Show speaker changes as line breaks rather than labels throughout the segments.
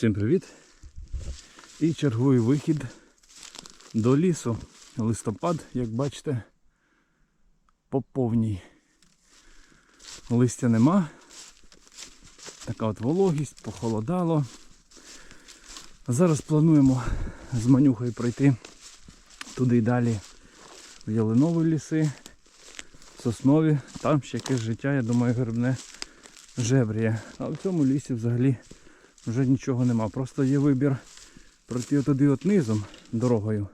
Всім привіт! І черговий вихід до лісу. Листопад, як бачите, по повній. Листя нема. Така от вологість, похолодало. Зараз плануємо з манюхою пройти туди й далі в ялинові ліси, соснові. Там ще якесь життя, я думаю, грибне жебріє. А в цьому лісі взагалі вже нічого нема. Просто є вибір пройти туди от низом дорогою.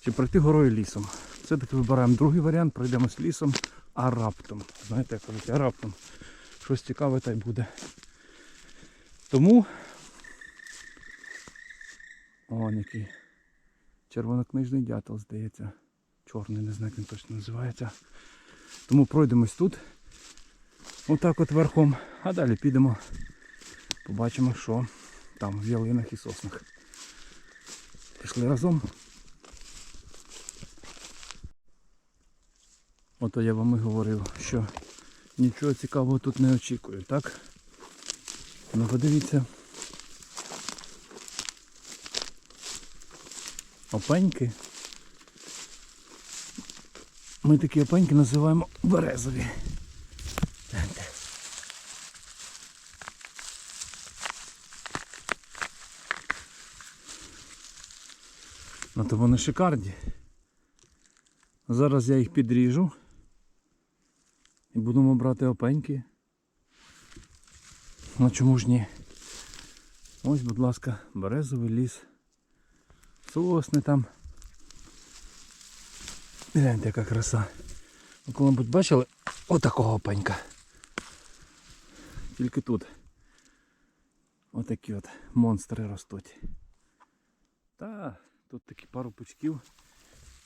Чи пройти горою лісом. Все-таки вибираємо другий варіант, пройдемось лісом, а раптом. Знаєте, як кажуть, а раптом. Щось цікаве та й буде. Тому. О, який червонокнижний дятел, здається. Чорний, не знаю, як він точно називається. Тому пройдемось тут. Отак от верхом. А далі підемо. Побачимо, що там в ялинах і соснах. Пішли разом. Ото я вам і говорив, що нічого цікавого тут не очікую, так? Ну подивіться. Опеньки. Ми такі опеньки називаємо березові. Ну то вони шикарні. Зараз я їх підріжу і будемо брати опеньки. Ну чому ж ні? Ось, будь ласка, березовий ліс. Сосни там. Гляньте, яка краса. Ви коли-небудь бачили отакого опенька. Тільки тут. Отакі от монстри ростуть. Та, тут такі пару пучків.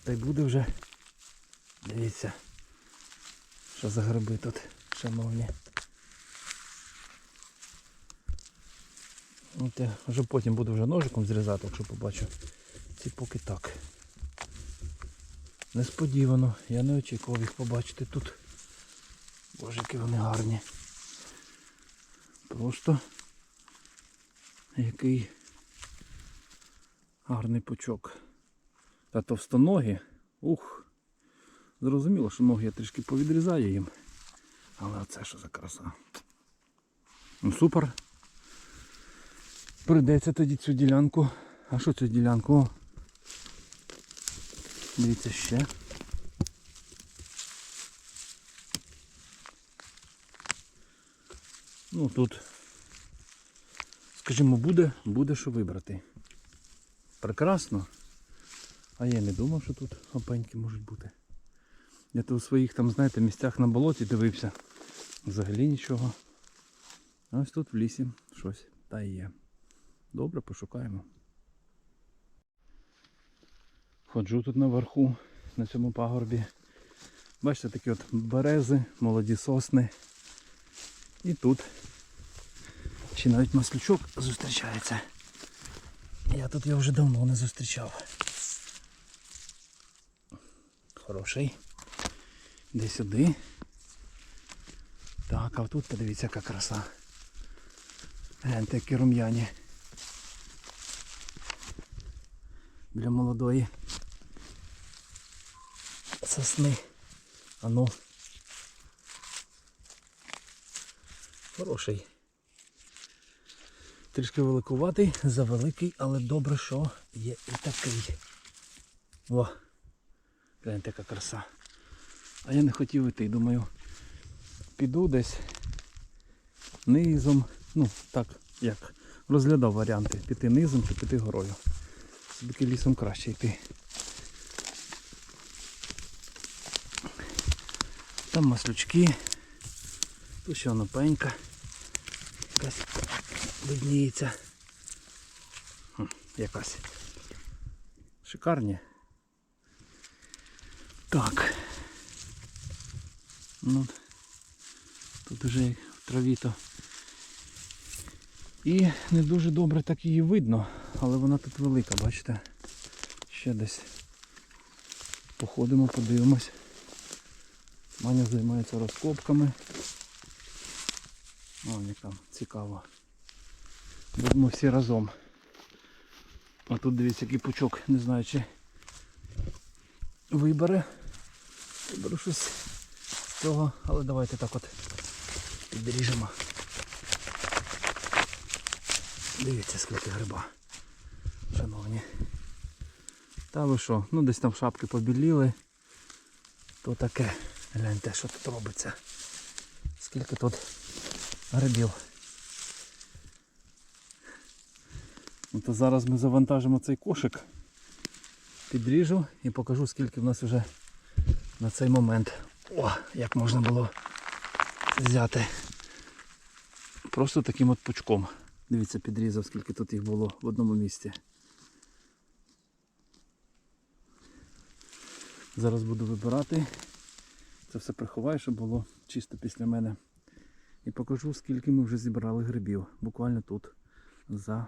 Та й буде вже. Дивіться. Що за гриби тут, шановні. От я вже потім буду вже ножиком зрізати, якщо побачу. Ці поки так. Несподівано, я не очікував їх побачити тут. Боже, які вони гарні. Просто який гарний пучок. Та товстоногі. Ух. Зрозуміло, що ноги я трішки повідрізаю їм. Але оце що за краса. Ну супер. Прийдеться тоді цю ділянку. А що цю ділянку? О. Дивіться ще. Ну тут, скажімо, буде, буде що вибрати. Прекрасно. А я не думав, що тут опеньки можуть бути. Я то у своїх там, знаєте, місцях на болоті дивився. Взагалі нічого. Ось тут в лісі щось та і є. Добре, пошукаємо. Ходжу тут наверху, на цьому пагорбі. Бачите, такі от берези, молоді сосни. І тут ще навіть маслючок зустрічається. Я тут його вже давно не зустрічав. Хороший. Де сюди. Так, а тут подивіться, яка краса. Гляньте, які рум'яні. Для молодої сосни. А ну. Хороший. Трішки великуватий, завеликий, але добре, що є і такий. О! Гляньте, яка краса. А я не хотів іти, думаю, піду десь низом, ну так, як розглядав варіанти, піти низом чи піти горою. Все-таки лісом краще йти. Там маслючки, тут ще воно пенька якась видніється. Якась. Шикарні. Так. Ну, тут вже в траві то. І не дуже добре так її видно, але вона тут велика, бачите? Ще десь походимо, подивимось. Маня займається розкопками. О, як там цікаво. Будемо всі разом. А тут дивіться, який пучок, не знаю чи вибере. Виберу щось з цього, але давайте так от підріжемо. Дивіться, скільки гриба. Шановні. Та ви що, ну десь там шапки побіліли. То таке. Гляньте, що тут робиться. Скільки тут грибів. То зараз ми завантажимо цей кошик, підріжу і покажу скільки в нас вже на цей момент. О, як можна було взяти. Просто таким от пучком. Дивіться, підрізав, скільки тут їх було в одному місці. Зараз буду вибирати. Це все приховаю, щоб було чисто після мене. І покажу, скільки ми вже зібрали грибів. Буквально тут за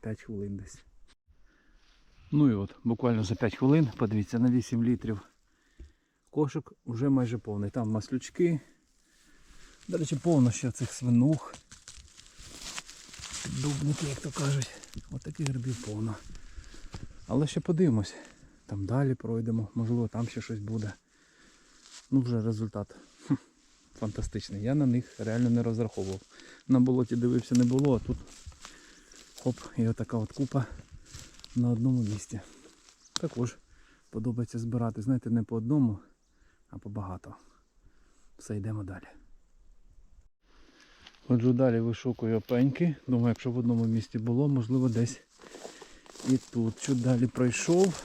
5 хвилин десь. Ну і от, буквально за 5 хвилин, подивіться, на 8 літрів кошик вже майже повний. Там маслючки. До речі, повно ще цих свинух. Дубники, як то кажуть. От таких грибів повно. Але ще подивимось. Там далі пройдемо, можливо там ще щось буде. Ну вже результат фантастичний. Я на них реально не розраховував. На болоті дивився не було, а тут хоп, і отака от купа на одному місці. Також подобається збирати, знаєте, не по одному, а по багато. Все, йдемо далі. Ходжу далі, вишукую опеньки. Думаю, якщо в одному місці було, можливо десь і тут. Чуть далі пройшов.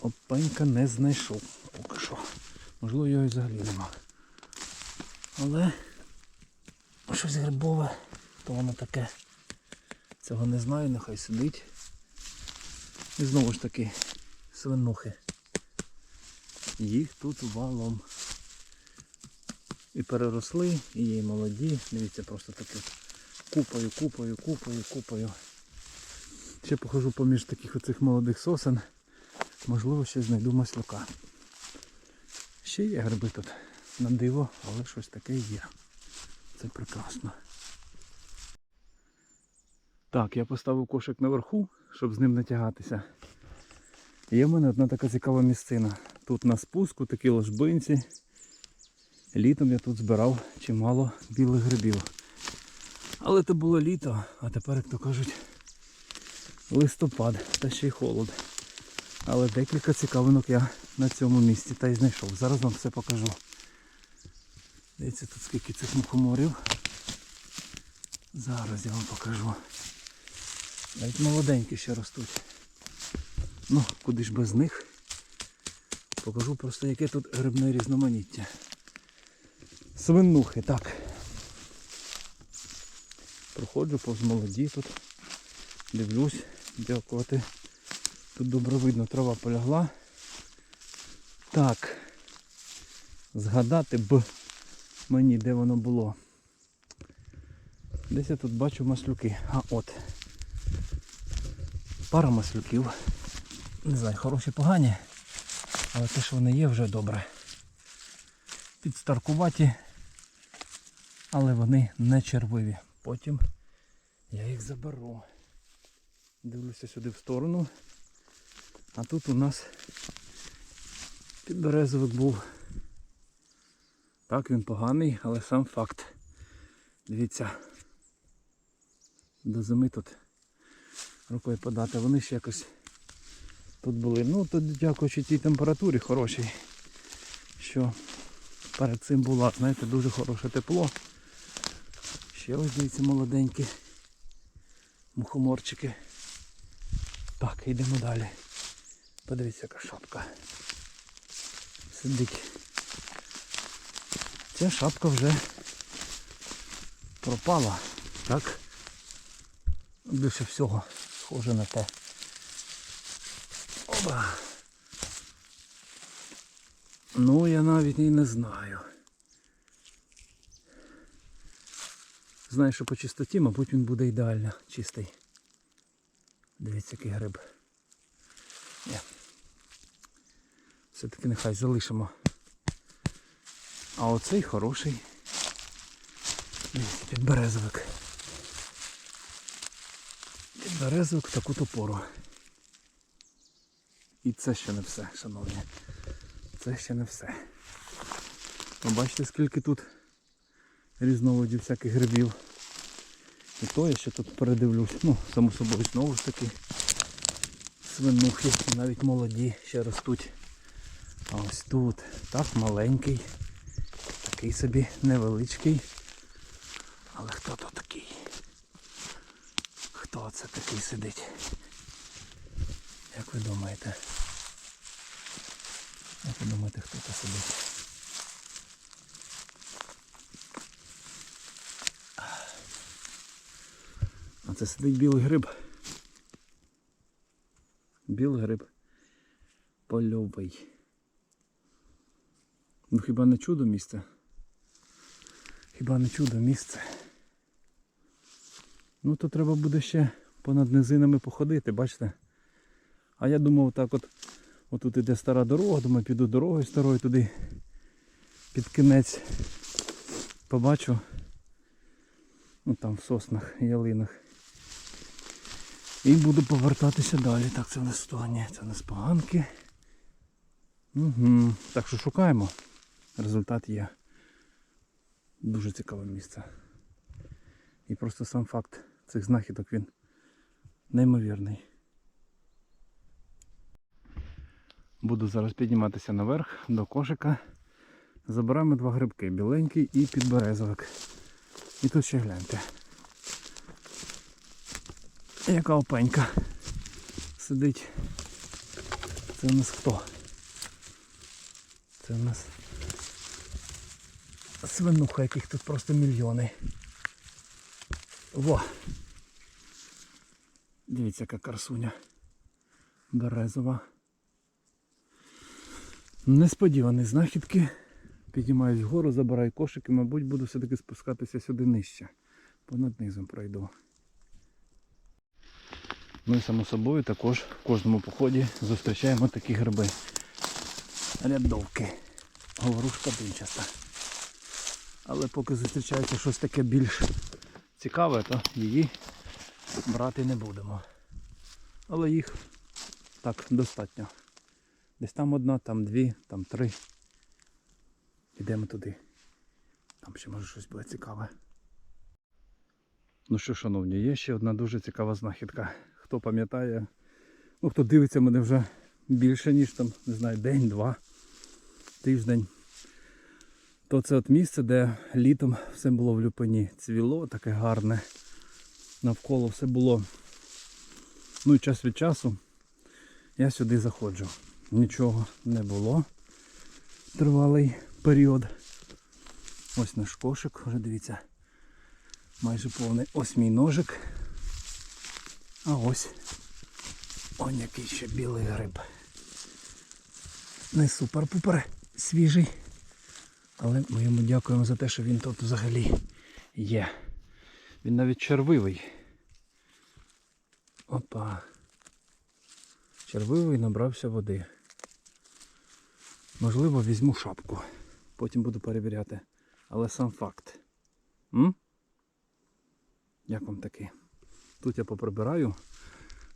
Опенька не знайшов поки що. Можливо його і взагалі нема. Але щось грибове, то воно таке. Цього не знаю, нехай сидить. І знову ж таки свинухи. Їх тут валом. І переросли, і є молоді. Дивіться, просто таке купою, купою, купою, купою. Ще похожу поміж таких оцих молодих сосен. Можливо, ще знайду маслюка. Ще є гриби тут на диво, але щось таке є. Це прекрасно. Так, я поставив кошик наверху, щоб з ним натягатися. Є в мене одна така цікава місцина. Тут на спуску такі ложбинці. Літом я тут збирав чимало білих грибів. Але це було літо, а тепер, як то кажуть, листопад та ще й холод. Але декілька цікавинок я на цьому місці та й знайшов. Зараз вам все покажу. Дивіться тут скільки цих мухоморів. Зараз я вам покажу. Навіть молоденькі ще ростуть. Ну, куди ж без них. Покажу просто яке тут грибне різноманіття. Свинухи, так. Проходжу повз молоді тут. Дивлюсь, дякувати. Тут добре видно, трава полягла. Так. Згадати б мені, де воно було. Десь я тут бачу маслюки. А от. Пара маслюків. Не знаю, хороші, погані. Але те, що вони є, вже добре. Підстаркуваті, але вони не червиві. Потім я їх заберу. Дивлюся сюди в сторону. А тут у нас підберезовик був. Так, він поганий, але сам факт. Дивіться. До зими тут рукою подати. Вони ще якось тут були. Ну тут дякуючи тій температурі хорошій, що перед цим було, знаєте, дуже хороше тепло. Ще ось дивіться молоденькі мухоморчики. Так, йдемо далі. Подивіться, яка шапка. Сидить. Ця шапка вже пропала. Так? Більше всього схоже на те. Оба. Ну, я навіть і не знаю. Знаю, що по чистоті, мабуть, він буде ідеально чистий. Дивіться, який гриб. Ні. Все-таки нехай залишимо. А оцей хороший. Підберезовик. Підберезовик в таку пору. І це ще не все, шановні. Це ще не все. Ви бачите, скільки тут різновидів всяких грибів. І то я ще тут передивлюсь. Ну, само собою знову ж таки свинухи, навіть молоді ще ростуть. А ось тут так маленький, такий собі невеличкий. Але хто то такий? Хто це такий сидить? Як ви думаєте? Як ви думаєте, хто це сидить? А це сидить білий гриб. Білий гриб. Польовий. Ну хіба не чудо місце? Хіба не чудо місце? Ну то треба буде ще понад низинами походити, бачите? А я думав так от, отут іде стара дорога, думаю, піду дорогою старою туди під кінець. Побачу. Ну там в соснах, ялинах. І буду повертатися далі. Так, це в нас то, це в нас поганки. Угу. Так що шукаємо. Результат є. Дуже цікаве місце. І просто сам факт цих знахідок він неймовірний. Буду зараз підніматися наверх до кошика. Забираємо два грибки, біленький і підберезовик. І тут ще гляньте. Яка опенька сидить. Це у нас хто? Це у нас свинуха, яких тут просто мільйони. Во! Дивіться, яка красуня. Березова. Несподівані знахідки. Піднімаюсь вгору, забираю кошик і, мабуть, буду все-таки спускатися сюди нижче. Понад низом пройду. Ну і само собою також в кожному поході зустрічаємо такі гриби. Рядовки. Говорушка динчаста. Але поки зустрічається щось таке більш цікаве, то її брати не будемо. Але їх так достатньо. Десь там одна, там дві, там три. Йдемо туди. Там ще може щось буде цікаве. Ну що, шановні, є ще одна дуже цікава знахідка. Хто пам'ятає, ну хто дивиться мене вже більше, ніж там, не знаю, день-два, тиждень. То це от місце, де літом все було в люпині. Цвіло таке гарне. Навколо все було. Ну і час від часу я сюди заходжу. Нічого не було. Тривалий період. Ось наш кошик, вже дивіться, майже повний. Ось мій ножик. А ось он який ще білий гриб. Не супер-пупер свіжий. Але ми йому дякуємо за те, що він тут взагалі є. Він навіть червивий. Опа. Червивий набрався води. Можливо, візьму шапку. Потім буду перевіряти. Але сам факт. М? Як вам такий? Тут я поприбираю,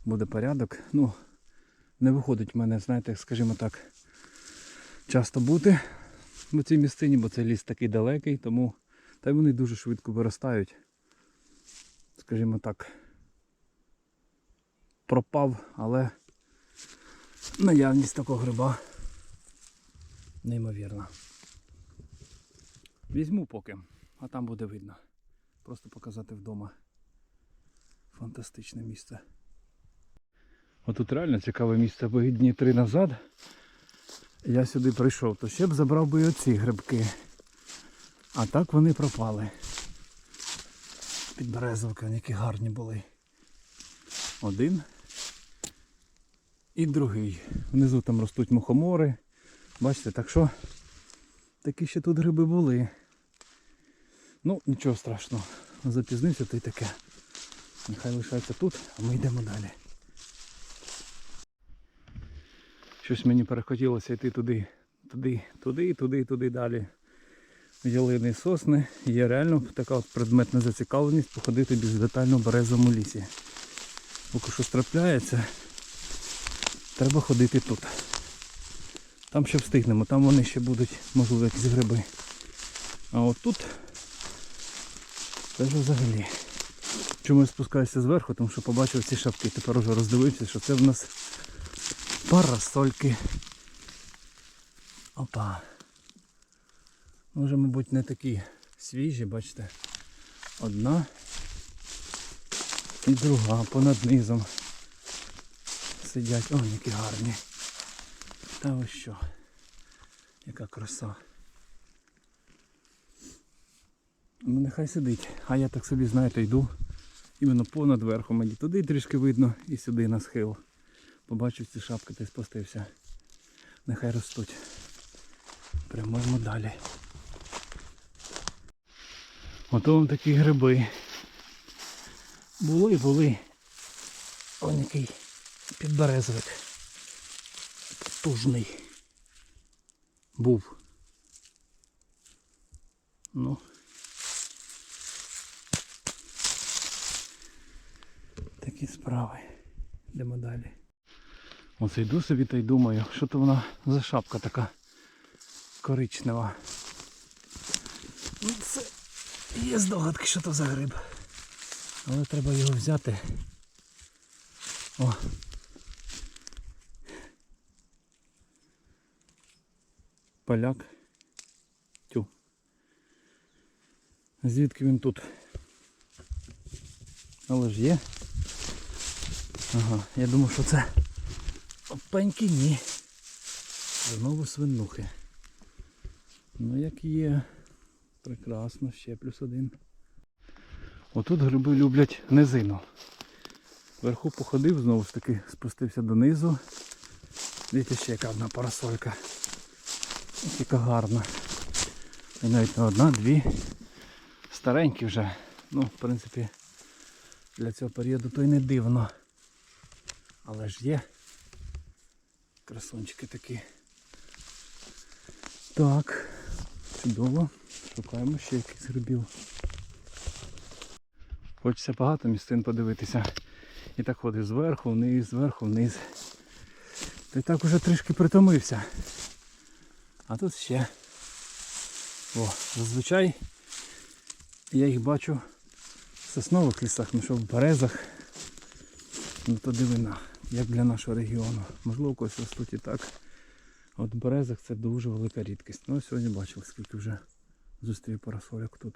буде порядок. Ну, не виходить в мене, знаєте, скажімо так, часто бути в цій місцині, бо цей ліс такий далекий, тому та й вони дуже швидко виростають. Скажімо так, пропав, але наявність такого гриба неймовірна. Візьму поки, а там буде видно. Просто показати вдома. Фантастичне місце. Отут реально цікаве місце, бо дні три назад я сюди прийшов, то ще б забрав би оці грибки. А так вони пропали. Підберезовки, вони які гарні були. Один і другий. Внизу там ростуть мухомори. Бачите, так що такі ще тут гриби були. Ну, нічого страшного. Запізнився то й таке. Нехай лишається тут, а ми йдемо далі. Щось мені перехотілося йти туди, туди, туди, туди, туди далі. Ялини сосни. Є реально така от предметна зацікавленість походити більш детально в березовому лісі. поки що трапляється, треба ходити тут. Там ще встигнемо, там вони ще будуть, можливо, якісь гриби. А от тут вже взагалі. Чому я спускаюся зверху, тому що побачив ці шапки. Тепер вже роздивився, що це в нас парасольки. Опа. Може, мабуть, не такі свіжі, бачите. Одна і друга понад низом. Сидять. О, які гарні. Та ось що. Яка краса. Ну нехай сидить. А я так собі, знаєте, йду. Іменно понад верхом мені туди трішки видно і сюди на схил. Побачив ці шапки та спустився. Нехай ростуть. Прямуємо далі. Ото вам такі гриби. Були, були. Ось який підберезовик. Потужний. Був. Ну. Такі справи. Йдемо далі. Оце йду собі та й думаю, що то вона за шапка така коричнева. Ну, Це є здогадки, що то за гриб. Але треба його взяти. О. Поляк. Тю. Звідки він тут? Але ж є. Ага, я думав, що це опеньки ні. Знову свинухи. Ну як є. Прекрасно, ще плюс один. Отут гриби люблять низину. Вверху походив, знову ж таки спустився донизу. Дивіться ще яка одна парасолька. Яка гарна. І навіть не одна, дві. Старенькі вже. Ну, в принципі, для цього періоду то й не дивно. Але ж є. Красунчики такі. Так, чудово. Шукаємо ще якихось грибів. Хочеться багато місцин подивитися. І так ходив зверху, вниз, зверху, вниз. Та й так уже трішки притомився. А тут ще. О, зазвичай я їх бачу в соснових лісах, ну що в березах. Ну то дивина, як для нашого регіону. Можливо, когось ростуть і так. От в березах це дуже велика рідкість. Ну сьогодні бачив, скільки вже зустрів парасольок тут.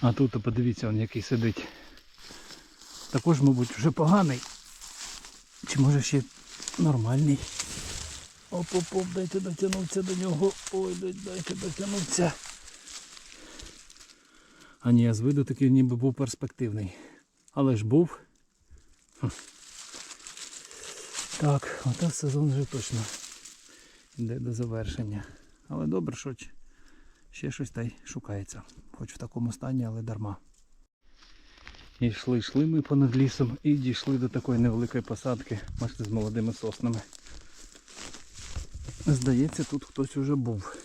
А тут подивіться, он який сидить. Також, мабуть, вже поганий. Чи може ще нормальний. Оп-оп-оп, дайте дотягнутися до нього. Ой, дайте дотягнутися. А ні, з виду такий ніби був перспективний. Але ж був. Так, ота сезон вже точно йде до завершення. Але добре, що ще щось та й шукається. Хоч в такому стані, але дарма. І йшли, йшли ми понад лісом і дійшли до такої невеликої посадки, бачите, з молодими соснами. Здається, тут хтось уже був.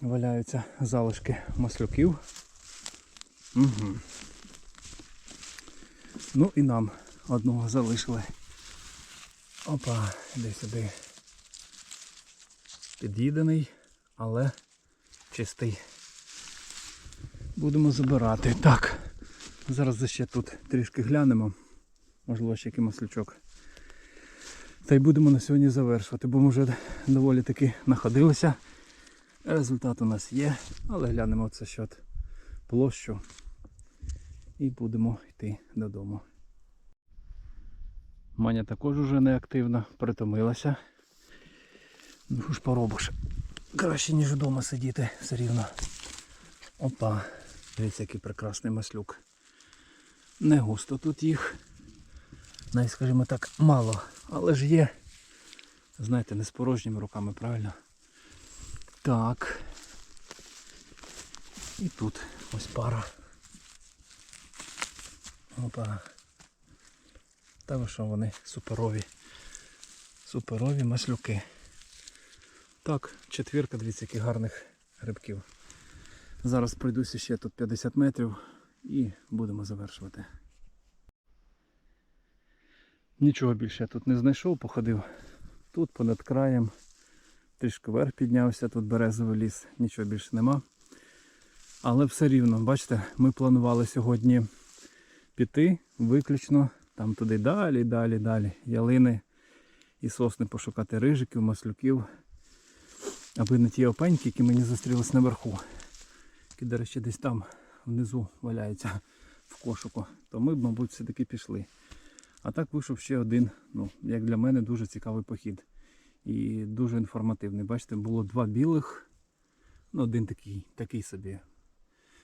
Валяються залишки маслюків. Угу. Ну і нам одного залишили. Опа, іди сюди. Під'їдений, але чистий. Будемо забирати. Так. Зараз ще тут трішки глянемо. Можливо, ще який маслючок. Та й будемо на сьогодні завершувати, бо ми вже доволі таки находилися. Результат у нас є, але глянемо це щот площу і будемо йти додому. Маня також уже неактивна, притомилася. Ну що ж поробиш? Краще, ніж вдома сидіти все рівно. Опа, дивіться, який прекрасний маслюк. Не густо тут їх. Навіть, скажімо так, мало. Але ж є. Знаєте, не з порожніми руками, правильно? Так. І тут ось пара. Опа. Та ви що вони суперові. Суперові маслюки. Так, четвірка, дивіться, яких гарних грибків. Зараз пройдуся ще тут 50 метрів і будемо завершувати. Нічого більше я тут не знайшов, походив тут понад краєм. Трішки вверх піднявся, тут березовий ліс, нічого більше нема. Але все рівно, бачите, ми планували сьогодні піти виключно там туди далі, далі, далі. Ялини і сосни пошукати рижиків, маслюків. Аби не ті опеньки, які мені зустрілись наверху. Які, до речі, десь там внизу валяються в кошику. То ми б, мабуть, все-таки пішли. А так вийшов ще один, ну, як для мене, дуже цікавий похід. І дуже інформативний. Бачите, було два білих, ну, один такий, такий собі.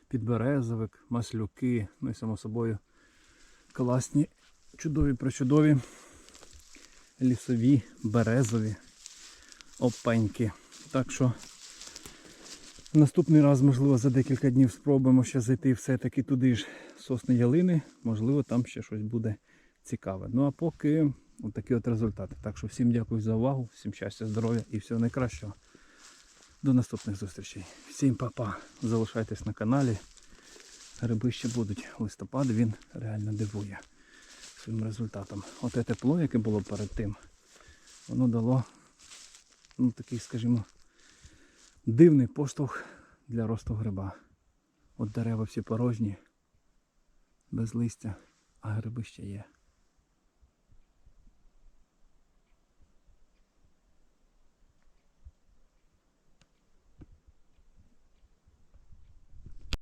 Підберезовик, маслюки, ну і само собою класні, чудові причудові лісові, березові опеньки. Так що наступний раз, можливо, за декілька днів спробуємо ще зайти все-таки туди ж сосни ялини. Можливо, там ще щось буде цікаве. Ну а поки отакі от результати. Так що всім дякую за увагу, всім щастя, здоров'я і всього найкращого. До наступних зустрічей. Всім па-па. Залишайтесь на каналі. Гриби ще будуть. Листопад він реально дивує своїм результатом. Оте тепло, яке було перед тим, воно дало ну, такий, скажімо, дивний поштовх для росту гриба. От дерева всі порожні, без листя, а гриби ще є.